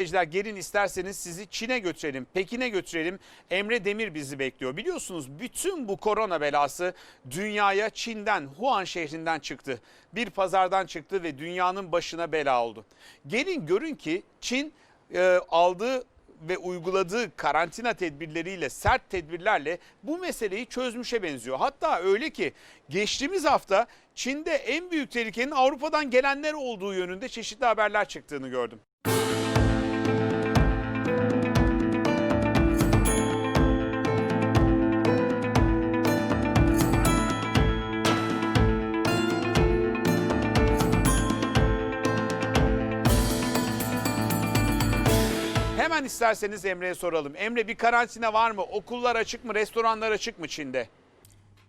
Seyirciler gelin isterseniz sizi Çin'e götürelim, Pekin'e götürelim. Emre Demir bizi bekliyor. Biliyorsunuz bütün bu korona belası dünyaya Çin'den, Wuhan şehrinden çıktı. Bir pazardan çıktı ve dünyanın başına bela oldu. Gelin görün ki Çin e, aldığı ve uyguladığı karantina tedbirleriyle, sert tedbirlerle bu meseleyi çözmüşe benziyor. Hatta öyle ki geçtiğimiz hafta Çin'de en büyük tehlikenin Avrupa'dan gelenler olduğu yönünde çeşitli haberler çıktığını gördüm. Hemen isterseniz Emre'ye soralım. Emre bir karantina var mı? Okullar açık mı? Restoranlar açık mı Çin'de?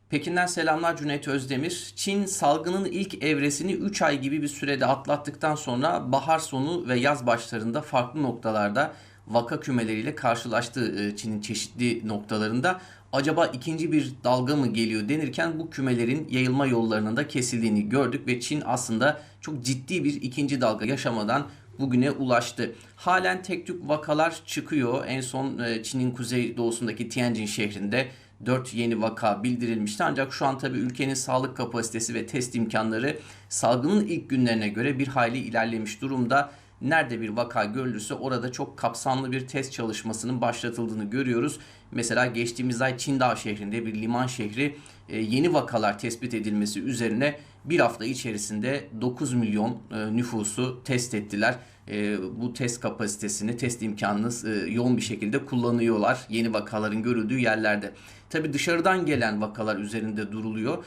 Pekin'den selamlar Cüneyt Özdemir. Çin salgının ilk evresini 3 ay gibi bir sürede atlattıktan sonra bahar sonu ve yaz başlarında farklı noktalarda vaka kümeleriyle karşılaştı e, Çin'in çeşitli noktalarında. Acaba ikinci bir dalga mı geliyor denirken bu kümelerin yayılma yollarının da kesildiğini gördük ve Çin aslında çok ciddi bir ikinci dalga yaşamadan bugüne ulaştı. Halen tek tük vakalar çıkıyor. En son e, Çin'in kuzey doğusundaki Tianjin şehrinde 4 yeni vaka bildirilmişti. Ancak şu an tabii ülkenin sağlık kapasitesi ve test imkanları salgının ilk günlerine göre bir hayli ilerlemiş durumda. Nerede bir vaka görülürse orada çok kapsamlı bir test çalışmasının başlatıldığını görüyoruz. Mesela geçtiğimiz ay Çindağ şehrinde bir liman şehri e, yeni vakalar tespit edilmesi üzerine bir hafta içerisinde 9 milyon e, nüfusu test ettiler. E, bu test kapasitesini, test imkanını yoğun bir şekilde kullanıyorlar yeni vakaların görüldüğü yerlerde. Tabi dışarıdan gelen vakalar üzerinde duruluyor.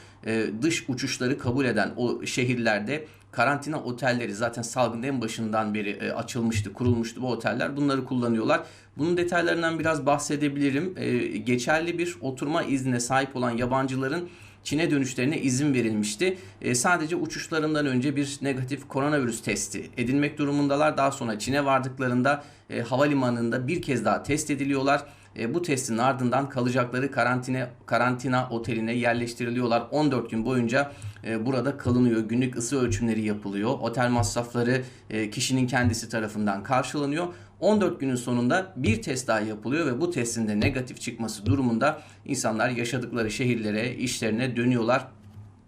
Dış uçuşları kabul eden o şehirlerde karantina otelleri zaten salgının en başından beri e, açılmıştı, kurulmuştu bu oteller. Bunları kullanıyorlar. Bunun detaylarından biraz bahsedebilirim. E, geçerli bir oturma iznine sahip olan yabancıların Çin'e dönüşlerine izin verilmişti. E, sadece uçuşlarından önce bir negatif koronavirüs testi edilmek durumundalar. Daha sonra Çin'e vardıklarında e, havalimanında bir kez daha test ediliyorlar. E, bu testin ardından kalacakları karantina karantina oteline yerleştiriliyorlar. 14 gün boyunca e, burada kalınıyor. Günlük ısı ölçümleri yapılıyor. Otel masrafları e, kişinin kendisi tarafından karşılanıyor. 14 günün sonunda bir test daha yapılıyor ve bu testin de negatif çıkması durumunda insanlar yaşadıkları şehirlere, işlerine dönüyorlar.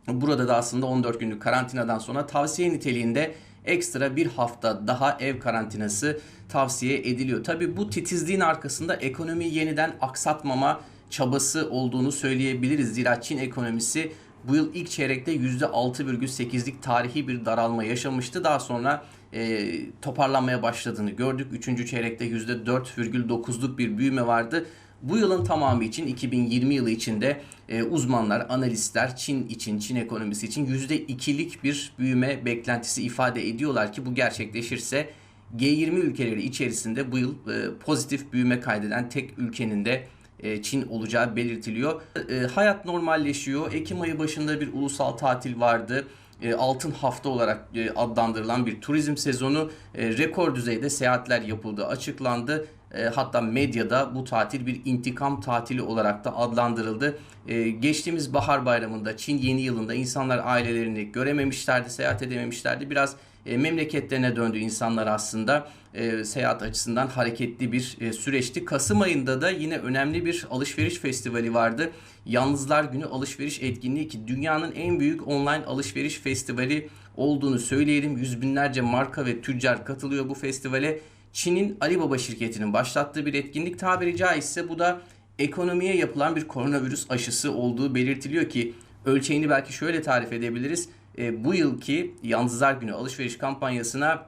Burada da aslında 14 günlük karantinadan sonra tavsiye niteliğinde ekstra bir hafta daha ev karantinası tavsiye ediliyor. Tabi bu titizliğin arkasında ekonomiyi yeniden aksatmama çabası olduğunu söyleyebiliriz. Zira Çin ekonomisi bu yıl ilk çeyrekte %6,8'lik tarihi bir daralma yaşamıştı. Daha sonra e, toparlanmaya başladığını gördük. Üçüncü çeyrekte %4,9'luk bir büyüme vardı. Bu yılın tamamı için 2020 yılı içinde e, uzmanlar, analistler Çin için, Çin ekonomisi için %2'lik bir büyüme beklentisi ifade ediyorlar ki bu gerçekleşirse G20 ülkeleri içerisinde bu yıl e, pozitif büyüme kaydeden tek ülkenin de e, Çin olacağı belirtiliyor. E, hayat normalleşiyor. Ekim ayı başında bir ulusal tatil vardı. E, altın hafta olarak e, adlandırılan bir turizm sezonu e, rekor düzeyde seyahatler yapıldı açıklandı. E, hatta medyada bu tatil bir intikam tatili olarak da adlandırıldı. E, geçtiğimiz bahar bayramında Çin yeni yılında insanlar ailelerini görememişlerdi, seyahat edememişlerdi. Biraz e, memleketlerine döndü insanlar aslında. E, seyahat açısından hareketli bir süreçti. Kasım ayında da yine önemli bir alışveriş festivali vardı. Yalnızlar Günü alışveriş etkinliği ki dünyanın en büyük online alışveriş festivali olduğunu söyleyelim. Yüz binlerce marka ve tüccar katılıyor bu festivale. Çin'in Alibaba şirketinin başlattığı bir etkinlik tabiri caizse bu da ekonomiye yapılan bir koronavirüs aşısı olduğu belirtiliyor ki ölçeğini belki şöyle tarif edebiliriz. E, bu yılki Yalnızlar Günü alışveriş kampanyasına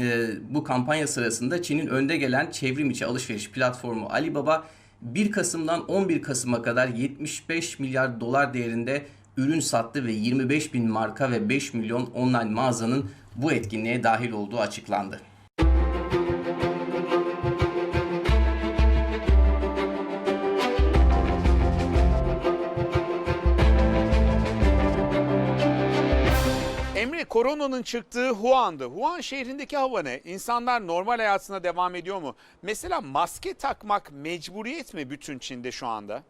e, bu kampanya sırasında Çin'in önde gelen çevrim içi alışveriş platformu Alibaba 1 Kasım'dan 11 Kasım'a kadar 75 milyar dolar değerinde ürün sattı ve 25 bin marka ve 5 milyon online mağazanın bu etkinliğe dahil olduğu açıklandı. Emre koronanın çıktığı Wuhan'dı. Wuhan şehrindeki hava ne? İnsanlar normal hayatına devam ediyor mu? Mesela maske takmak mecburiyet mi bütün Çin'de şu anda?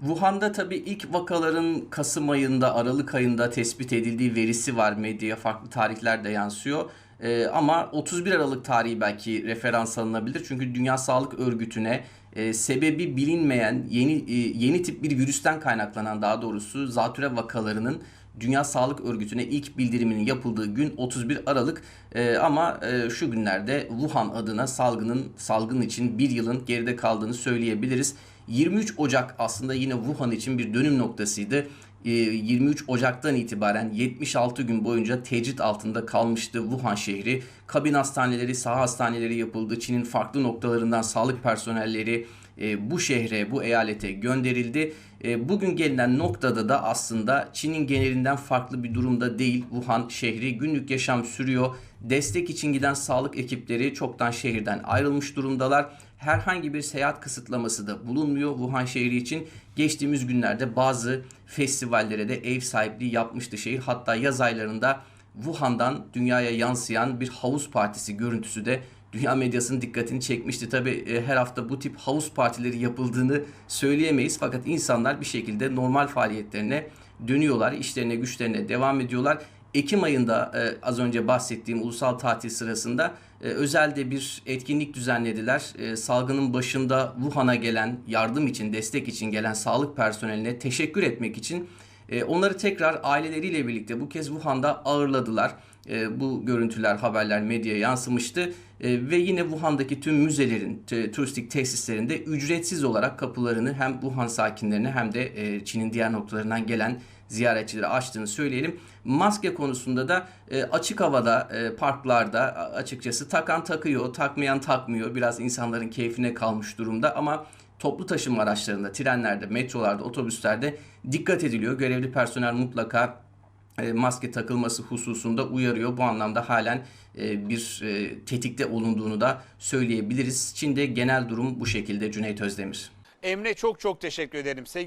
Wuhan'da tabii ilk vakaların Kasım ayında, Aralık ayında tespit edildiği verisi var. Medyaya farklı tarihlerde yansıyor. E, ama 31 Aralık tarihi belki referans alınabilir. Çünkü Dünya Sağlık Örgütü'ne e, sebebi bilinmeyen yeni e, yeni tip bir virüsten kaynaklanan daha doğrusu zatüre vakalarının Dünya Sağlık Örgütü'ne ilk bildiriminin yapıldığı gün 31 Aralık E, ama e, şu günlerde Wuhan adına salgının salgın için bir yılın geride kaldığını söyleyebiliriz. 23 Ocak aslında yine Wuhan için bir dönüm noktasıydı. E, 23 Ocak'tan itibaren 76 gün boyunca tecrit altında kalmıştı Wuhan şehri. Kabin hastaneleri, saha hastaneleri yapıldı. Çin'in farklı noktalarından sağlık personelleri e, bu şehre, bu eyalete gönderildi. E, bugün gelinen noktada da aslında Çin'in genelinden farklı bir durumda değil. Wuhan şehri günlük yaşam sürüyor. Destek için giden sağlık ekipleri çoktan şehirden ayrılmış durumdalar. Herhangi bir seyahat kısıtlaması da bulunmuyor Wuhan şehri için. Geçtiğimiz günlerde bazı festivallere de ev sahipliği yapmıştı şehir. Hatta yaz aylarında Wuhan'dan dünyaya yansıyan bir havuz partisi görüntüsü de dünya medyasının dikkatini çekmişti. Tabi her hafta bu tip havuz partileri yapıldığını söyleyemeyiz. Fakat insanlar bir şekilde normal faaliyetlerine dönüyorlar. işlerine güçlerine devam ediyorlar. Ekim ayında e, az önce bahsettiğim ulusal tatil sırasında e, özelde bir etkinlik düzenlediler. E, salgının başında Wuhan'a gelen yardım için, destek için gelen sağlık personeline teşekkür etmek için e, onları tekrar aileleriyle birlikte bu kez Wuhan'da ağırladılar. E, bu görüntüler, haberler medyaya yansımıştı. E, ve yine Wuhan'daki tüm müzelerin, turistik tesislerinde ücretsiz olarak kapılarını hem Wuhan sakinlerine hem de e, Çin'in diğer noktalarından gelen ziyaretçilere açtığını söyleyelim. Maske konusunda da e, açık havada, e, parklarda açıkçası takan takıyor, takmayan takmıyor. Biraz insanların keyfine kalmış durumda ama toplu taşıma araçlarında, trenlerde, metrolarda, otobüslerde dikkat ediliyor. Görevli personel mutlaka e, maske takılması hususunda uyarıyor. Bu anlamda halen e, bir e, tetikte olunduğunu da söyleyebiliriz. Çin'de genel durum bu şekilde Cüneyt Özdemir. Emre çok çok teşekkür ederim. Sevgili